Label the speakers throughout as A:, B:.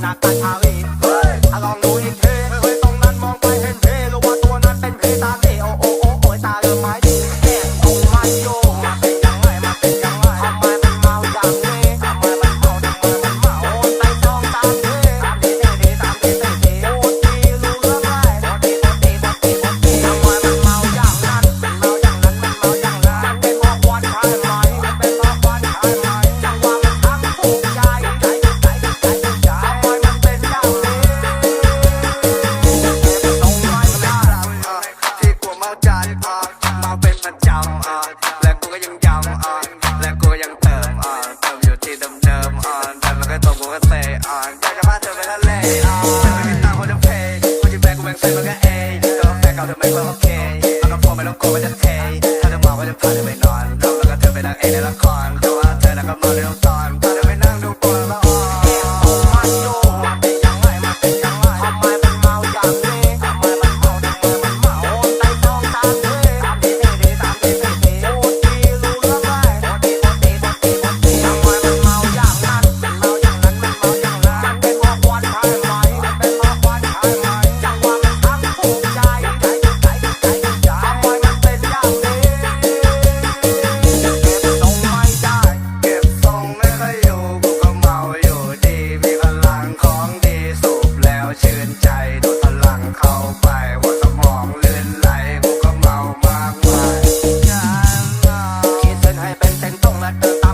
A: sa katawin ยังย้ำอะและกูยังเติมอะเติมอยู่ที่เดิมเดิมอะเติมแล้วก็ตกกูก็เตะอะอยากจะพาเธอไปทะเลอะแต่ไม่มีตังค์คนจะเพย์กูจะแบกกูแบกเซ็ตแล้วก็เอย์เติมแฟนเก่าเธอไม่ค่อยโอเคเอานกระโปรงไปลงโกไปจะเทถ้าเธอเมาก็จะพาเธอไปนอน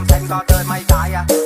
A: เซ็งก็เดินไม่ได้อะ